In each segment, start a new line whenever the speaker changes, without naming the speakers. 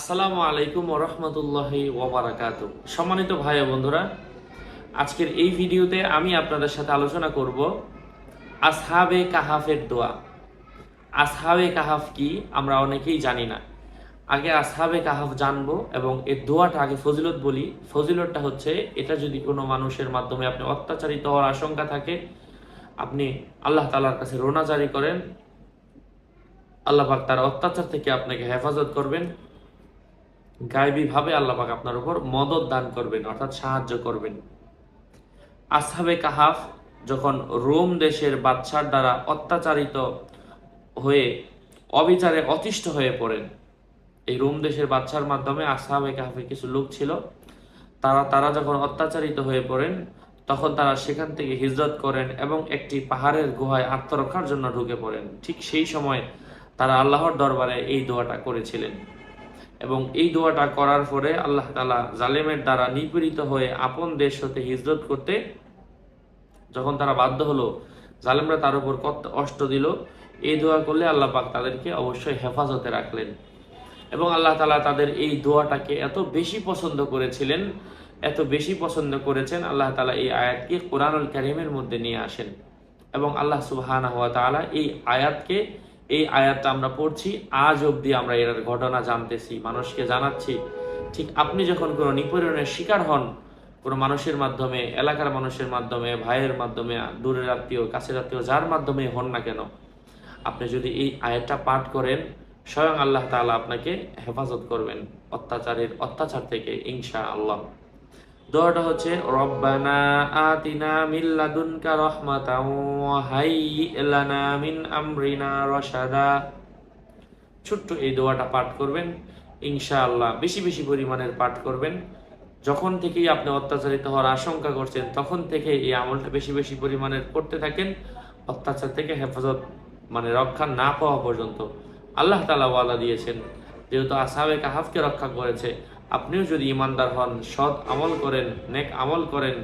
আসসালামু আলাইকুম ওরহমতুল্লাহি ওবরাকাত সম্মানিত ভাই বন্ধুরা, আজকের এই ভিডিওতে আমি আপনাদের সাথে আলোচনা করব আসহাবে কাহাফের দোয়া। আসহাবে কাহাফ কি আমরা অনেকেই জানি না। আগে আসহাবে কাহাফ জানব এবং এর দোয়াটা আগে ফজিলত বলি। ফজিলতটা হচ্ছে, এটা যদি কোনো মানুষের মাধ্যমে আপনি অত্যাচারিত হওয়ার আশঙ্কা থাকে, আপনি আল্লাহ তালার কাছে রোনা জারি করেন, আল্লাহ পাক তার অত্যাচার থেকে আপনাকে হেফাজত করবেন। গায়েবী ভাবে আল্লাহ আপনার উপর মদত দান করবেন, অর্থাৎ সাহায্য করবেন। আসহাবে কাহাফ যখন রোম দেশের বাদশার দ্বারা অত্যাচারিত হয়ে, অবিচারে অতিষ্ঠ হয়ে পড়েন, এই রোম দেশের বাদশার মাধ্যমে আসহাবে কাহাফে কিছু লোক ছিল, তারা তারা যখন অত্যাচারিত হয়ে পড়েন, তখন তারা সেখান থেকে হিজরত করেন এবং একটি পাহাড়ের গুহায় আত্মরক্ষার জন্য ঢুকে পড়েন। ঠিক সেই সময় তারা আল্লাহর দরবারে এই দোয়াটা করেছিলেন। এবং এই দোয়াটা করার পরে আল্লাহ তালা জালেমের দ্বারা নিপীড়িত হয়ে আপন দেশ হতে হিজরত করতে যখন তারা বাধ্য হলো, জালেমরা তার উপর কত অষ্ট দিল, এই দোয়া করলে আল্লাহ পাক তাদেরকে অবশ্যই হেফাজতে রাখলেন। এবং আল্লাহ তালা তাদের এই দোয়াটাকে এত বেশি পছন্দ করেছিলেন, এত বেশি পছন্দ করেছেন, আল্লাহ তালা এই আয়াতকে কোরআনুল কারিমের মধ্যে নিয়ে আসেন। এবং আল্লাহ সুবহানা হওয়া এই আয়াতকে এই আয়াতটা আমরা পড়ছি, আজ অবধি আমরা এর ঘটনা জানতেছি, মানুষকে জানাচ্ছি। ঠিক আপনি যখন কোনো নিপীড়নের শিকার হন, কোনো মানুষের মাধ্যমে, এলাকার মানুষের মাধ্যমে, ভাইয়ের মাধ্যমে, দূরের আত্মীয়, কাছের আত্মীয়, যার মাধ্যমে হন না কেন, আপনি যদি এই আয়াতটা পাঠ করেন, স্বয়ং আল্লাহ তাআলা আপনাকে হেফাজত করবেন অত্যাচারের অত্যাচার থেকে ইনশা আল্লাহ দোয়াটা হচ্ছে, রব্বানা আতিনা মিন লাদুনকা রাহমাতাও ওয়া লানা মিন আমরিনা রাশাদা। ছোট্ট এই দোয়াটা পাঠ করবেন, ইনশাআল্লাহ বেশি বেশি পরিমাণের পাঠ করবেন। যখন থেকেই আপনি অত্যাচারিত হওয়ার আশঙ্কা করছেন, তখন থেকে এই আমলটা বেশি বেশি পরিমাণের করতে থাকেন, অত্যাচার থেকে হেফাজত মানে রক্ষা না পাওয়া পর্যন্ত। আল্লাহ তালা ওয়াদা দিয়েছেন, যেহেতু আসাবে কাহাফকে রক্ষা করেছে আপনিও যদি ইমানদার হন, সৎ আমল করেন, নেক আমল করেন,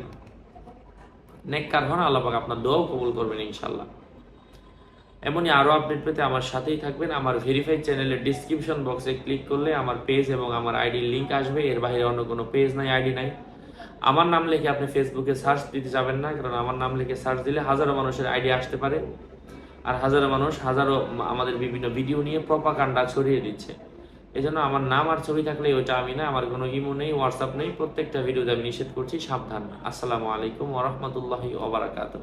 নেককার হন, আল্লাহ আপনার দোয়াও কবুল করবেন ইনশাল্লাহ এমনই আরও আপডেট পেতে আমার সাথেই থাকবেন। আমার ভেরিফাইড চ্যানেলের ডিসক্রিপশন বক্সে ক্লিক করলে আমার পেজ এবং আমার আইডির লিঙ্ক আসবে। এর বাইরে অন্য কোনো পেজ নাই আইডি নাই। আমার নাম লিখে আপনি ফেসবুকে সার্চ দিতে যাবেন না, কারণ আমার নাম লিখে সার্চ দিলে হাজারো মানুষের আইডি আসতে পারে। আর হাজারো মানুষ, হাজারো আমাদের বিভিন্ন ভিডিও নিয়ে প্রপাকাণ্ডা ছড়িয়ে দিচ্ছে। এই জন্য আমার নাম আর ছবি থাকলে ওইটা আমি না, আমার কোনো ইমো নেই হোয়াটসঅ্যাপ নেই, প্রত্যেকটা ভিডিওতে আমি নিষেধ করছি, সাবধান আসসালামু আলাইকুম ওরহমতুল্লাহি ওবরাকাতুহ